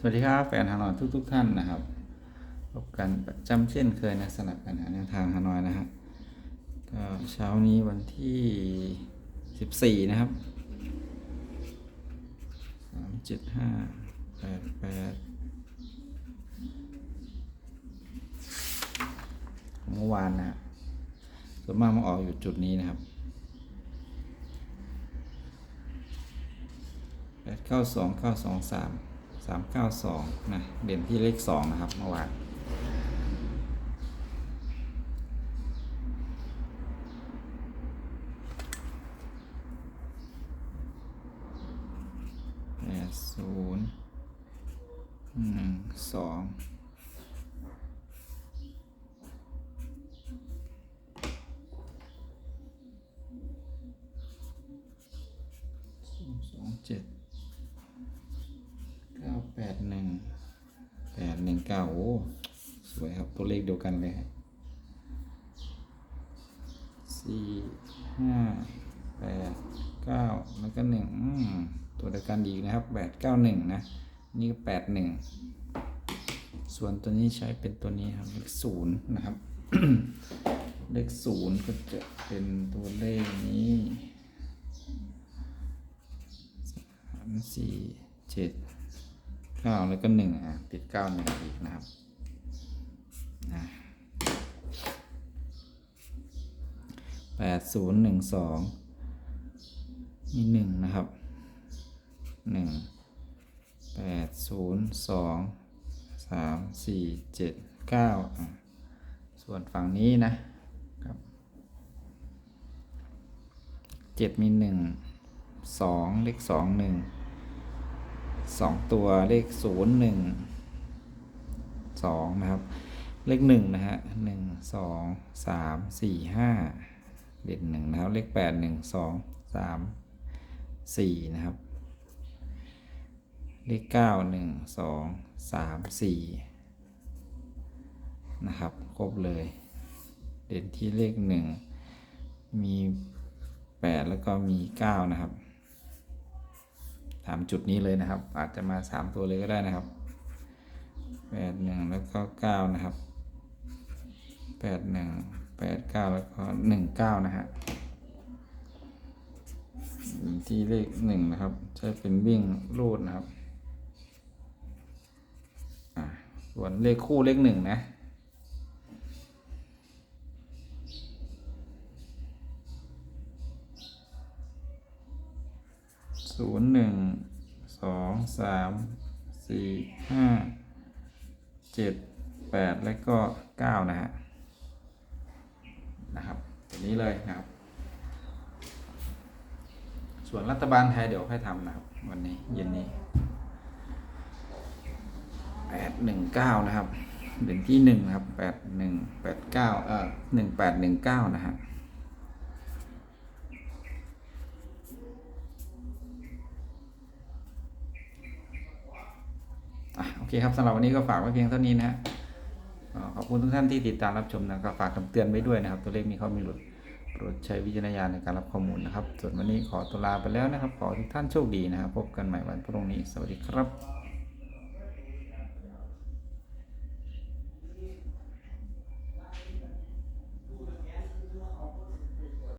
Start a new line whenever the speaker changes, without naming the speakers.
สวัสดีครับแฟนฮานอยทุกทุกท่านนะครับพบกันประจำเช่นเคยนะสลับกันหาแนวทางฮานอยนะฮะก็เช้านี้วันที่สิบสี่นะครับสามเจ็ดห้าแปดแปดเมื่อวานนะส่วนมากมาออกอยู่จุดนี้นะครับแป ดเก้าสามเก้าสองนะ เด่นที่เลขสองนะครับเมื่อวานแปดศูนย์หนึ่งสอง แปดหนึ่งแปดหนึ่งเก้าโอ้สวยครับตัวเลขเดียวกันเลยครับสี่ห้าแปดเก้าแล้วก็หนึ่งตัวเดียวกันดีกนะครับแปดเก้าหนึ่งนะนี่ก็แปดหนึ่งส่วนตัวนี้ใช้เป็นตัวนี้ครับเลขศูนย์นะครับเลขศูนย์ก็จะเป็นตัวเลขนี้สามสี่เจ็ด เก้าแล้วก็หนึ่งอะติดเก้าหนึ่งอีกนะครับแปดศูนย์หนึ่งสองมีหนึ่งนะครับหนึ่งแปดศูนย์สองสามสี่เจ็ดเก้าส่วนฝั่งนี้นะครับเจ็ดมีหนึ่งสองเลขสองหนึ่ง สองตัวเลขศูนย์หนึ่งสองนะครับ เลขหนึ่งนะฮะหนึ่งสองสามสี่ห้าเด่นหนึ่งนะครับ เลขแปดหนึ่งสองสามสี่นะครับ เลขเก้าหนึ่งสองสามสี่นะครับ ครบเลย เด่นที่เลขหนึ่งมีแปดแล้วก็มีเก้านะครับ สามจุดนี้เลยนะครับ อาจจะมาสามตัวเลยก็ได้นะครับแปดหนึ่งแล้วก็เก้านะครับแปดหนึ่งแปดเก้าแล้วก็หนึ่งเก้านะฮะที่เลขหนึ่งนะครับ ใช้เป็นวิ่งรูดนะครับส่วนเลขคู่เลขหนึ่งนะ ศูนย์หนึ่งสองสามสี่ห้าเจ็ดแปดและก็เก้านะฮะนะครับตัวนี้เลยนะครับ ส่วนรัฐบาลไทยเดี๋ยวค่อยทำนะครับ วันนี้เย็นนี้แปดหนึ่งเก้านะครับเด่นที่หนึ่งนะครับแปดหนึ่งแปดเก้าเอ่อหนึ่งแปดหนึ่งเก้านะฮะอะโอ เคครับสำหรับวันนี้ก็ฝากไว้เพียงเท่านี้นะฮะขอบคุณทุกท่านที่ติดตามรับชมนะครับฝากคำเตือนไว้ด้วยนะครับ ตัวเลขมีข้อมีหลุดโปรดใช้วิจารณญาณในการรับข้อมูลนะครับ ส่วนวันนี้ขอตัวลาไปแล้วนะครับ ขอทุกท่านโชคดีนะครับ พบกันใหม่วันพรุ่งนี้ สวัสดีครับ